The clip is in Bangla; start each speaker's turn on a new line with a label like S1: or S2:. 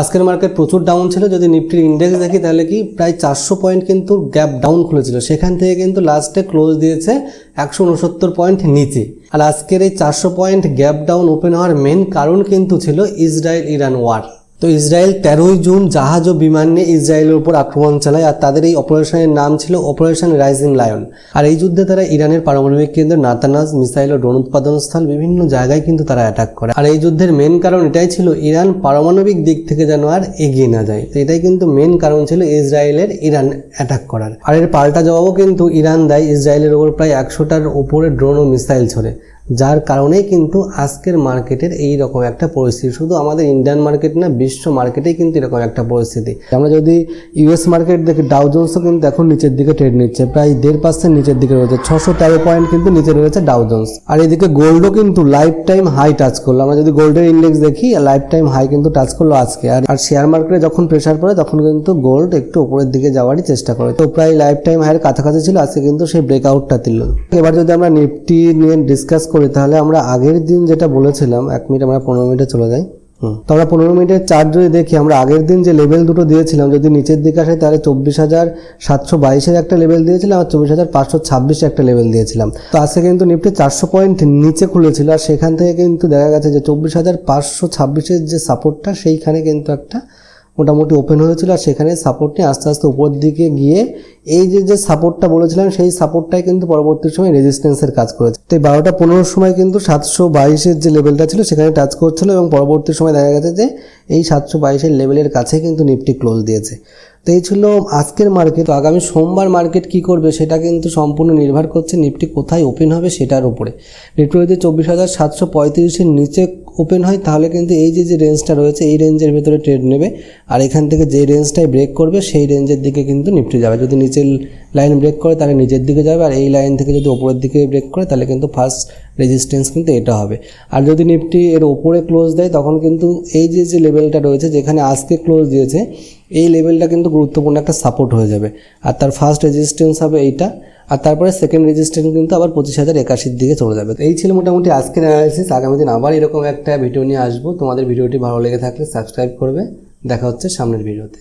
S1: আজকের মার্কেট প্রচুর ডাউন ছিল। যদি নিফটির ইন্ডেক্স দেখি, তাহলে কি প্রায় চারশো পয়েন্ট কিন্তু গ্যাপ ডাউন খুলেছিল। সেখান থেকে কিন্তু লাস্টে ক্লোজ দিয়েছে একশো উনসত্তর পয়েন্ট নিচে। আর আজকের এই চারশো পয়েন্ট গ্যাপ ডাউন ওপেন হওয়ার মেন কারণ কিন্তু ছিল ইসরায়েল ইরান ওয়ার তো ইসরায়েল তেরোই জুন জাহাজ ও বিমান নিয়ে ইসরায়েলের উপর আক্রমণ চালায় আর তাদের এই অপারেশনের নাম ছিল অপারেশন রাইজিং লায়ন। আর এই যুদ্ধে তারা ইরানের পারমাণবিক কেন্দ্র নাতানাজ, মিসাইল ও ড্রোন উৎপাদন স্থল বিভিন্ন জায়গায় কিন্তু তারা অ্যাটাক করে। আর এই যুদ্ধের মেন কারণ এটাই ছিল ইরান পারমাণবিক দিক থেকে যেন আর এগিয়ে না যায়। তো এটাই কিন্তু মেন কারণ ছিল ইসরায়েলের ইরান অ্যাটাক করার। আর এর পাল্টা জবাবও কিন্তু ইরান দেয় ইসরায়েলের ওপর প্রায় একশোটার ওপরে ড্রোন ও মিসাইল ছড়ে। যার কারণেই কিন্তু আজকের মার্কেটের এই রকম একটা পরিস্থিতি। শুধু আমাদের ইন্ডিয়ান মার্কেট না, বিশ্ব মার্কেটেই কিন্তু এরকম একটা পরিস্থিতি। আমরা যদি ইউএস মার্কেট দেখি ডাউ জোন্সও কিন্তু এখন নিচের দিকে ট্রেড নিচ্ছে। প্রায় দেড় পার্সেন্ট নিচের দিকে রয়েছে ছশো তেরো পয়েন্ট কিন্তু নিচে রয়েছে ডাউ জোন্স আর এদিকে গোল্ডও কিন্তু লাইফ টাইম হাই টাচ করল। আমরা যদি গোল্ডের ইন্ডেক্স দেখি লাইফ টাইম হাই কিন্তু টাচ করল আজকে। আর আর শেয়ার মার্কেটে যখন প্রেশার পড়ে, তখন কিন্তু গোল্ড একটু উপরের দিকে যাওয়ারই চেষ্টা করে। তো প্রায় লাইফ টাইম হাইয়ের কাছাকাছি ছিল, আজকে কিন্তু সেই ব্রেকআউটটা দিল এবার যদি আমরা নিফটি নিয়ে ডিসকাস করি তাহলে আমরা আগের দিন যেটা বলেছিলাম, এক মিনিট আমরা পনেরো মিনিটে চলে যাই। তো আমরা পনেরো মিনিটের চার্ট যদি দেখি, আমরা আগের দিন যে লেভেল দুটো দিয়েছিলাম, যদি নিচের দিকে আসে, তাহলে চব্বিশ হাজার সাতশো বাইশের একটা লেভেল দিয়েছিলাম আর চব্বিশ হাজার পাঁচশো ছাব্বিশে একটা লেভেল দিয়েছিলাম তো আজকে কিন্তু নিফটি চারশো পয়েন্ট নিচে খুলেছিল আর সেখান থেকে কিন্তু দেখা গেছে যে চব্বিশ হাজার পাঁচশো ছাব্বিশের যে সাপোর্টটা সেইখানে কিন্তু একটা মোটামুটি ওপেন হয়েছিল আর সেখানে সাপোর্ট নিয়ে আস্তে আস্তে উপর দিকে গিয়ে এই যে যে সাপোর্টটা বলেছিলাম সেই সাপোর্টটাই কিন্তু পরবর্তী সময় রেজিস্ট্যান্সের কাজ করেছে। তো এই বারোটা পনেরোর সময় কিন্তু সাতশো বাইশের যে লেভেলটা ছিল, সেখানে টাচ করছিল এবং পরবর্তী সময় দেখা গেছে যে, এই সাতশো বাইশের লেভেলের কাছে কিন্তু নিফটি ক্লোজ দিয়েছে। তো এই ছিল আজকের মার্কেট তো আগামী সোমবার মার্কেট কি করবে, সেটা কিন্তু সম্পূর্ণ নির্ভর করছে নিফটি কোথায় ওপেন হবে, সেটার উপরে। নিফটি যদি চব্বিশ হাজার সাতশো পঁয়ত্রিশের নিচে ওপেন হয়, তাহলে কিন্তু এই যে যে রেঞ্জটা রয়েছে, এই রেঞ্জের ভেতরে ট্রেড নেবে। আর এখান থেকে যে রেঞ্জটাই ব্রেক করবে, সেই রেঞ্জের দিকে কিন্তু নিফটি যাবে। যদি নিচের লাইন ব্রেক করে তাহলে নিচের দিকে যাবে। আর এই লাইন থেকে যদি ওপরের দিকে ব্রেক করে, তাহলে কিন্তু ফার্স্ট রেজিস্ট্যান্স কিন্তু এটা হবে। আর যদি নিফটি এর ওপরে ক্লোজ দেয়, তখন কিন্তু এই যে যে লেভেলটা রয়েছে, যেখানে আজকে ক্লোজ দিয়েছে, এই লেভেলটা কিন্তু গুরুত্বপূর্ণ একটা সাপোর্ট হয়ে যাবে। আর তার ফার্স্ট রেজিস্ট্যান্স হবে এইটা। আর তারপরে সেকেন্ড রেজিস্ট্যান্স কিন্তু আবার পঁচিশ হাজার একাশির দিকে চলে যাবে। তো এই ছিল মোটামুটি আজকের অ্যানালাইসিস আগামী দিন আবার এরকম একটা ভিডিও নিয়ে আসব। তোমাদের ভিডিওটি ভালো লেগে থাকলে সাবস্ক্রাইব করবে। দেখা হচ্ছে সামনের ভিডিওতে